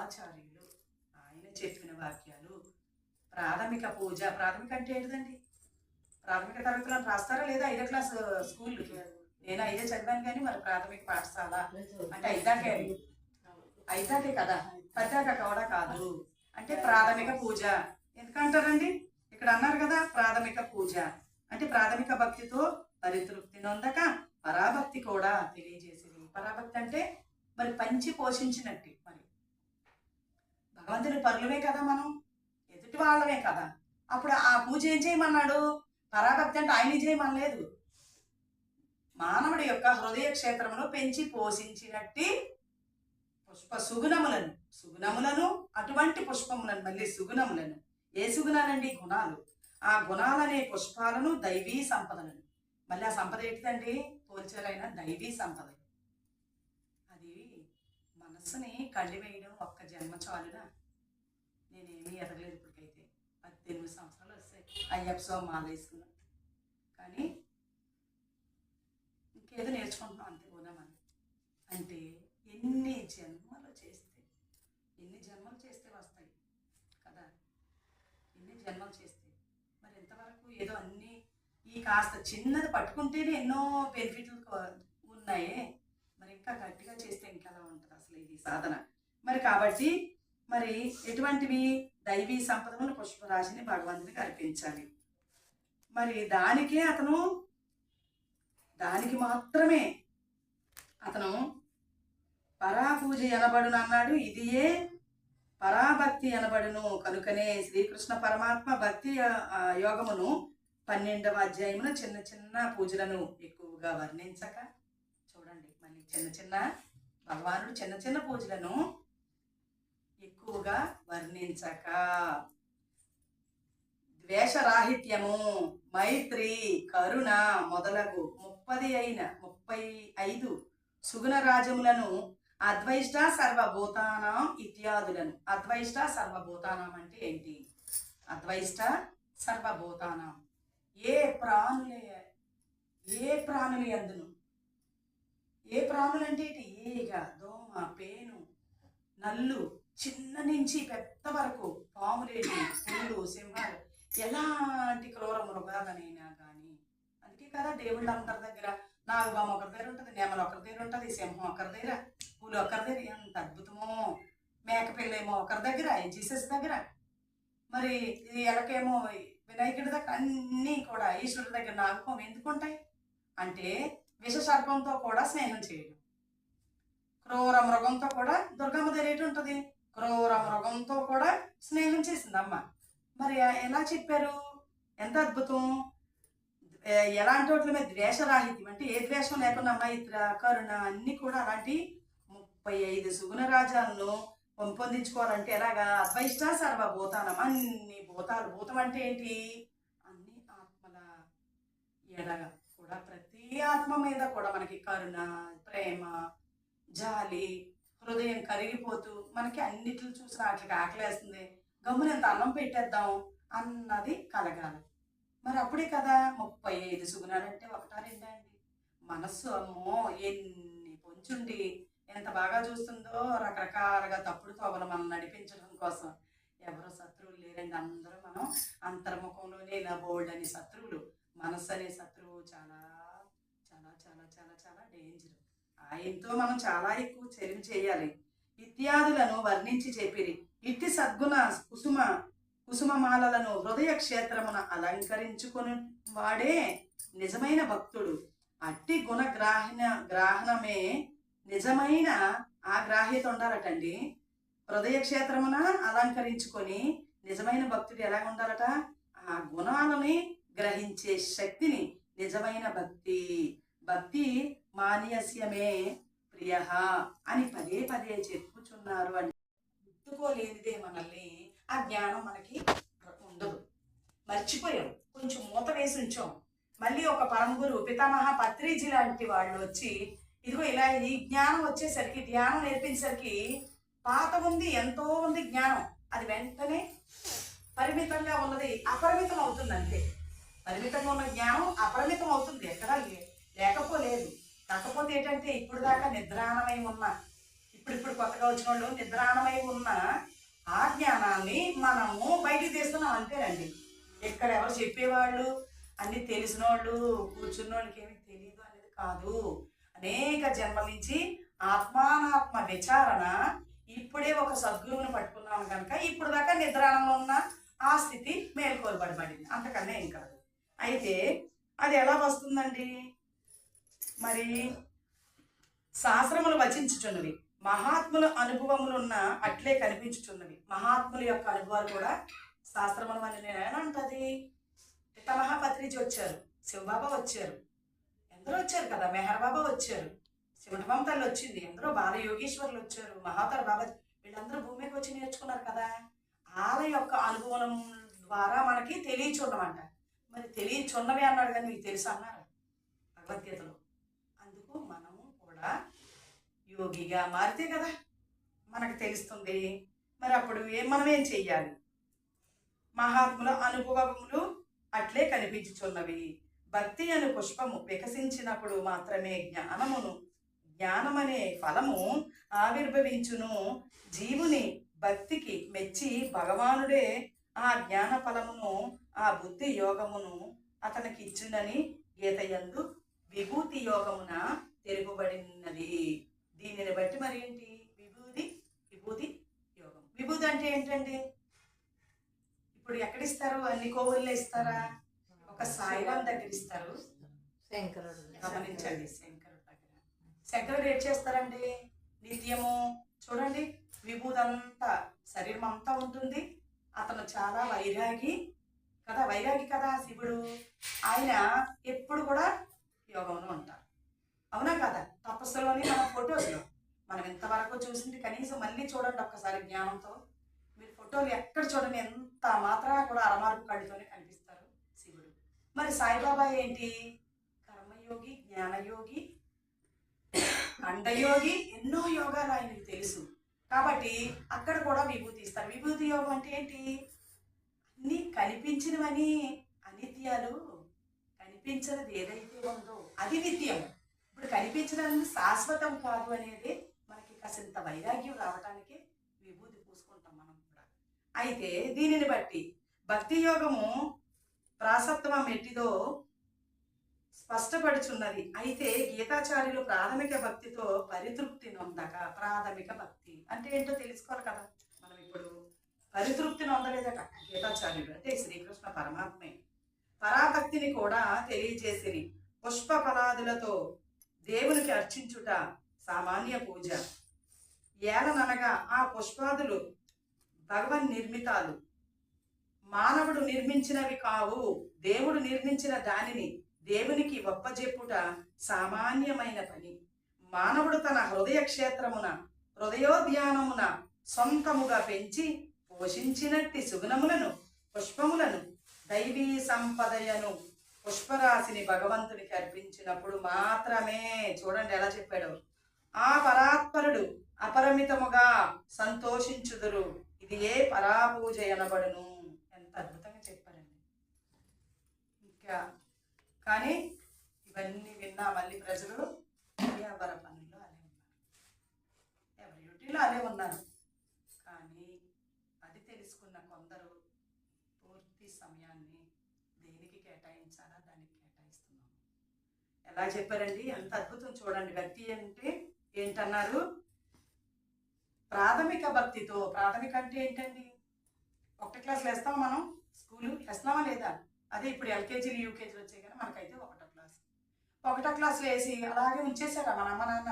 ఆచార్యులు ఆయన చెప్పిన వాక్యాలు. ప్రాథమిక పూజ ప్రాథమిక అంటే ఏంటిదండి? ప్రాథమిక తరగతులను రాస్తారా లేదా ఐదో క్లాస్ uh, స్కూల్? నేను ఐదే చదివాను కానీ మరి ప్రాథమిక పాఠశాల అంటే ఐదాకే ఐదాకే కదా? పద్దాక కూడా కాదు. అంటే ప్రాథమిక పూజ. ఎందుకంటారండి? ఇక్కడ అన్నారు కదా ప్రాథమిక పూజ. అంటే ప్రాథమిక భక్తితో పరితృప్తి నొందక పరాభక్తి కూడా తెలియజేసేది. పరాభక్తి అంటే మరి పంచి పోషించినట్టు మరి. భగవంతుని పరులమే కదా మనం? ఎదుటి వాళ్ళమే కదా? అప్పుడు ఆ పూజ ఏం చేయమన్నాడు? పరాభక్తి అంటే ఆయన చేయమనలేదు. మానవుడి యొక్క హృదయ క్షేత్రమును పెంచి పోషించినట్టి పుష్ప సుగుణములను సుగుణములను అటువంటి పుష్పములను మళ్ళీ సుగుణములను ఏ సుగుణాలండి? గుణాలు. ఆ గుణాలనే పుష్పాలను దైవీ సంపదలను. మళ్ళీ ఆ సంపద ఏంటిదండి? పోల్చారైన దైవీ సంపద మనసుని కళ్ళు వేయడం ఒక్క జన్మ చాలునా నేనేమీ ఎదగలేదు ఇప్పటికైతే. పద్దెనిమిది సంవత్సరాలు వస్తాయి. అయ్యప్ప స్వామి మాల కానీ ఇంకేదో నేర్చుకుంటున్నాం అంతే పోదామని అంటే ఎన్ని జన్మలు చేస్తే ఎన్ని జన్మలు చేస్తే వస్తాయి కదా? ఎన్ని జన్మలు చేస్తే. మరి ఎంతవరకు ఏదో అన్నీ ఈ కాస్త చిన్నది పట్టుకుంటేనే ఎన్నో బెనిఫిట్లు ఉన్నాయే. మరి ఇంకా గట్టిగా చేస్తే ఇంకెలా ఉంటుందా? అసలు ఇది సాధన. మరి కాబట్టి మరి ఎటువంటివి దైవీ సంపదలను పుష్పరాశిని భగవంతునికి అర్పించాలి. మరి దానికే అతను దానికి మాత్రమే అతను పరాపూజ ఎనబడును అన్నాడు. ఇదియే పరాభక్తి ఎనబడును కనుకనే శ్రీకృష్ణ పరమాత్మ భక్తి యోగమును పన్నెండవ అధ్యాయమున చిన్న చిన్న పూజలను ఎక్కువగా వర్ణించక చూడండి. మళ్ళీ చిన్న చిన్న భగవానుడు చిన్న చిన్న పూజలను ఎక్కువగా వర్ణించక. ద్వేషరాహిత్యము మైత్రి కరుణ మొదలగు ముప్పది అయిన ముప్పై ఐదు సుగుణ రాజములను అద్వైష్ట సర్వభూతానం ఇత్యాదులను. అద్వైష్ట సర్వభూతానం అంటే ఏంటి? అద్వైష్ట సర్వభూతానం. ఏ ప్రాణులే ఏ ప్రాణులు ఎందును ఏ ప్రాణులు అంటే ఈగ దోమ పేను నల్లు చిన్న నుంచి పెద్ద వరకు పాములేటి పులులు సింహాలు. ఎలాంటి క్రూర మృగాలనైనా కానీ అందుకే కదా దేవుళ్ళు అందరి దగ్గర నాగుబామ ఒకరి దగ్గర ఉంటుంది నెమలు ఒకరి దగ్గర ఉంటుంది సింహం ఒకరి దగ్గర పులి ఒకరి దగ్గర. ఎంత అద్భుతమో. మేకపిల్లేమో ఒకరి దగ్గర జీసస్ దగ్గర. మరి ఎలకేమో వినాయకుడి దగ్గర అన్నీ కూడా ఈశ్వరుడి దగ్గర నాగపం ఎందుకు ఉంటాయి అంటే విషసర్పంతో కూడా స్నేహం చేయడం. క్రూర మృగంతో కూడా దుర్గమ్మ దగ్గర ఉంటుంది. క్రూర మృగంతో కూడా స్నేహం చేసింది అమ్మ. మరి ఎలా చెప్పారు? ఎంత అద్భుతం. ఎలాంటి వాటి మీద ద్వేషరాహిత్యం అంటే ఏ ద్వేషం లేకుండా మైత్ర కరుణ అన్ని కూడా అలాంటి ముప్పై ఐదు సుగుణ రాజాలను పెంపొందించుకోవాలంటే ఎలాగా? అద్వైష్ట సర్వభూతానం అన్ని భూతాలు భూతం అంటే ఏంటి? అన్ని ఆత్మల ఎలాగా కూడా ప్రతి ఆత్మ మీద కూడా మనకి కరుణ ప్రేమ జాలి హృదయం కరిగిపోతూ మనకి అన్నిట్లు చూసిన వాటికి ఆకలేస్తుంది. గమ్మున ఎంత అన్నం పెట్టేద్దాం అన్నది కలగాలి. మరి అప్పుడే కదా ముప్పై ఐదు సుగుణాలంటే ఒకటా రెండా అండి? మనస్సు అమ్మో ఎన్ని పొంచుండి. ఎంత బాగా చూస్తుందో రకరకాలుగా తప్పుడు తోబలు మనం నడిపించడం కోసం. ఎవరో శత్రువులు లేరండి. అందరూ మనం అంతర్ముఖంలోనే ఇలా బోల్డ్ అనే శత్రువులు. మనస్సు అనే శత్రువు చాలా డేంజర్ ఆయనతో మనం చాలా ఎక్కువ చర్య చేయాలి. ఇత్యాదులను వర్ణించి చెప్పిరి. ఇట్టి సద్గుణ కుసుమ కుసుమమాలలను హృదయ క్షేత్రమున అలంకరించుకుని వాడే నిజమైన భక్తుడు. అట్టి గుణ గ్రాహణ గ్రాహణమే నిజమైన ఆ గ్రాహ్యత ఉండాలటండి. హృదయ క్షేత్రమున అలంకరించుకొని నిజమైన భక్తుడు ఎలా ఉండాలట? ఆ గుణాలని గ్రహించే శక్తిని నిజమైన భక్తి భక్తి మానియస్యమే ప్రియ అని పదే పదే చెప్పుచున్నారు అని. గుర్తుకోలేనిదే మనల్ని ఆ జ్ఞానం మనకి ఉండదు. మర్చిపోయాం. కొంచెం మూత వేసి ఉంచాం. మళ్ళీ ఒక పరమగురు పితామహ పత్రిజీ లాంటి వాళ్ళు వచ్చి ఇదిగో ఇలా ఈ జ్ఞానం వచ్చేసరికి ధ్యానం నేర్పించేసరికి పాత ఉంది ఎంతో ఉంది జ్ఞానం. అది వెంటనే పరిమితంగా ఉన్నది అపరిమితం అవుతుంది అంతే పరిమితంగా ఉన్న జ్ఞానం అపరిమితం అవుతుంది. ఎక్కడా లేదు. లేకపోలేదు. కాకపోతే ఏంటంటే ఇప్పుడు దాకా నిద్రాణమై ఉన్న ఇప్పుడు ఇప్పుడు కొత్తగా వచ్చిన వాళ్ళు నిద్రాణమై ఉన్న ఆ జ్ఞానాన్ని మనము బయటికి తీస్తున్నాం అంతేనండి. ఇక్కడ ఎవరు చెప్పేవాళ్ళు అన్ని తెలిసిన వాళ్ళు కూర్చున్న వాళ్ళకి ఏమి తెలియదు అనేది కాదు. అనేక జన్మల నుంచి ఆత్మానాత్మ విచారణ ఇప్పుడే ఒక సద్గురువుని పట్టుకున్నాం కనుక ఇప్పుడు దాకా నిద్రాణంలో ఉన్న ఆ స్థితి మేల్కొల్పడబడింది. అంతకన్నా ఏం కాదు. అయితే అది ఎలా వస్తుందండి? మరి శాస్త్రములు వచించుచున్నవి. మహాత్ముల అనుభవములున్న అట్లే కనిపించుచున్నవి. మహాత్ముల యొక్క అనుభవాలు కూడా శాస్త్రములు అని నేను ఎలా అంటది పితమహాపత్రిజీ వచ్చారు. శివబాబా వచ్చారు. ఎందరో వచ్చారు కదా? మెహర్ బాబా వచ్చారు. శివటమం తల్లి వచ్చింది. ఎందరో బాలయోగేశ్వర్లు వచ్చారు. మహాతర్ బాబా వీళ్ళందరూ భూమికి వచ్చి నేర్చుకున్నారు కదా? వాళ్ళ యొక్క అనుభవం ద్వారా మనకి తెలియచుండమంట మరి తెలియచున్నవి అన్నాడు కానీ మీకు తెలుసు అన్నారు? భగవద్గీతలో అందుకు మనము కూడా యోగిగా మారితే కదా? మనకు తెలుస్తుంది. మరి అప్పుడు ఏం మనం ఏం చెయ్యాలి? మహాత్ముల అనుభవములు అట్లే కనిపించుచున్నవి. భక్తి అను పుష్పము వికసించినప్పుడు మాత్రమే జ్ఞానమును జ్ఞానమనే ఫలము ఆవిర్భవించును. జీవుని భక్తికి మెచ్చి భగవానుడే ఆ జ్ఞాన ఫలమును ఆ బుద్ధి యోగమును అతనికి ఇచ్చునని గీతయందు విభూతి యోగమున తెలుపబడినది. దీనిని బట్టి మరి ఏంటి విభూతి విభూతి యోగం. విభూతి అంటే ఏంటండి? ఇప్పుడు ఎక్కడిస్తారు? అన్ని కోవుల్లో ఇస్తారా? ఒక సాయిరాం దగ్గర ఇస్తారు శంకరుడు. గమనించండి శంకరుడు దగ్గర. శంకరుడు ఏం చేస్తారండి? నిత్యము చూడండి విభూతి అంతా శరీరం అంతా ఉంటుంది. అతను చాలా వైరాగి కదా వైరాగి కదా శివుడు. ఆయన ఎప్పుడు కూడా యోగంలో ఉంటారు. అవునా కదా? తపస్సులోని మన ఫొటోస్లో మనం ఇంతవరకు చూసింది కనీసం మళ్ళీ చూడండి ఒక్కసారి జ్ఞానంతో. మీరు ఫోటోలు ఎక్కడ చూడండి ఎంత మాత్రమే కూడా అరమార్పు కళ్ళతోనే కనిపిస్తారు శివుడు. మరి సాయిబాబా ఏంటి? కర్మయోగి జ్ఞానయోగి ఖండయోగి ఎన్నో యోగాలు ఆయనకు తెలుసు. కాబట్టి అక్కడ కూడా విభూతి ఇస్తారు. విభూతి యోగం అంటే ఏంటి? అన్నీ కనిపించినవని అనిత్యాలు కనిపించినది ఏదైతే ఉందో అది నిత్యం ఇప్పుడు కనిపించినది శాశ్వతం కాదు అనేది మనకి కాసింత వైరాగ్యం రావడానికి విభూతి పూసుకుంటాం మనం కూడా. అయితే దీనిని బట్టి భక్తి యోగము ప్రాసత్వం ఎట్టిదో స్పష్టపడుచున్నది. అయితే గీతాచార్యులు ప్రాథమిక భక్తితో పరితృప్తి నొందక ప్రాథమిక భక్తి అంటే ఏంటో తెలుసుకోవాలి కదా. మనం ఇప్పుడు పరితృప్తి నొందలేదట గీతాచార్యుడు అంటే శ్రీకృష్ణ పరమాత్మే. పరాభక్తిని కూడా తెలియజేసిరి. పుష్ప ఫలాదులతో దేవునికి అర్చించుట సామాన్య పూజ. ఏలననగా ఆ పుష్పాదులు భగవన్ నిర్మితాలు. మానవుడు నిర్మించినవి కావు దేవుడు నిర్మించిన దానిని దేవునికి ఒప్పజెప్పుట సామాన్యమైన పని. మానవుడు తన హృదయ క్షేత్రమున హృదయోద్యానమున సొంతముగా పెంచి పోషించినట్టి సుగుణములను పుష్పములను దైవీ సంపదయను పుష్పరాశిని భగవంతునికి అర్పించినప్పుడు మాత్రమే చూడండి ఎలా చెప్పాడు. ఆ పరాత్పరుడు అపరిమితముగా సంతోషించుదురు. ఇది ఏ పరాపూజ అనబడును? ఎంత అద్భుతంగా చెప్పారండి. ఇంకా కానీ ఇవన్నీ విన్నా మళ్ళీ ప్రజలు వ్యాపార పనుల్లో అలే ఉన్నారు. ఎవరి డ్యూటీలో అలే ఉన్నారు. కానీ అది తెలుసుకున్న కొందరు పూర్తి సమయాన్ని దేనికి కేటాయించాలా? దానికి కేటాయిస్తున్నాము. ఎలా చెప్పారండి? ఎంత అద్భుతం చూడండి. భక్తి అంటే ఏంటన్నారు? ప్రాథమిక భక్తితో. ప్రాథమిక అంటే ఏంటండి? ఒకటి క్లాస్ వేస్తాం మనం? స్కూలు వేస్తున్నామా లేదా? అదే ఇప్పుడు ఎల్కేజీలు యూకేజీలు వచ్చాయి కానీ మనకైతే ఒకటో క్లాస్. ఒకటో క్లాస్లో వేసి అలాగే ఉంచేసారా మన అమ్మ నాన్న?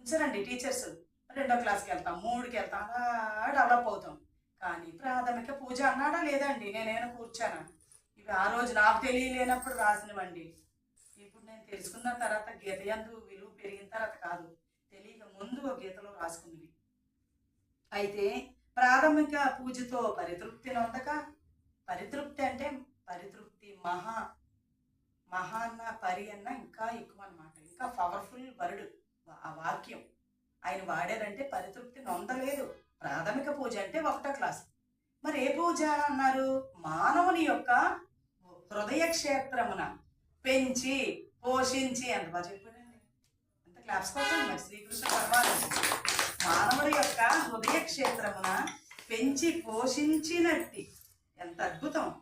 ఉంచారండి టీచర్స్. రెండో క్లాస్కి వెళ్తాం మూడుకి వెళ్తాం అలా డెవలప్ అవుతాం. కానీ ప్రాథమిక పూజ అన్నాడా లేదండి నేనేమైనా కూర్చాను? ఆ రోజు నాకు తెలియలేనప్పుడు రాసినవండి. ఇప్పుడు నేను తెలుసుకున్న తర్వాత గీత ఎందు విలువ పెరిగిన తర్వాత కాదు తెలియక ముందు ఒక గీతలో రాసుకున్నవి అయితే ప్రాథమిక పూజతో పరితృప్తి నొందక పరితృప్తి అంటే పరితృప్తి మహా మహా అన్న పరి అన్న ఇంకా ఎక్కువ అన్నమాట ఇంకా పవర్ఫుల్ వర్డ్ ఆ వాక్యం. ఆయన వాడారంటే పరితృప్తి నొందలేదు. ప్రాథమిక పూజ అంటే ఒకటో క్లాస్. మరి ఏ పూజ అన్నారు? మానవుని యొక్క హృదయ క్షేత్రమున పెంచి పోషించి ఎంత బాగా చెప్పాడండి. అంత క్లాప్స్ కొట్టండి మరి శ్రీకృష్ణ పర్వాలేదు. మానవుడి యొక్క హృదయ క్షేత్రమున పెంచి పోషించినట్టి. ఎంత అద్భుతం.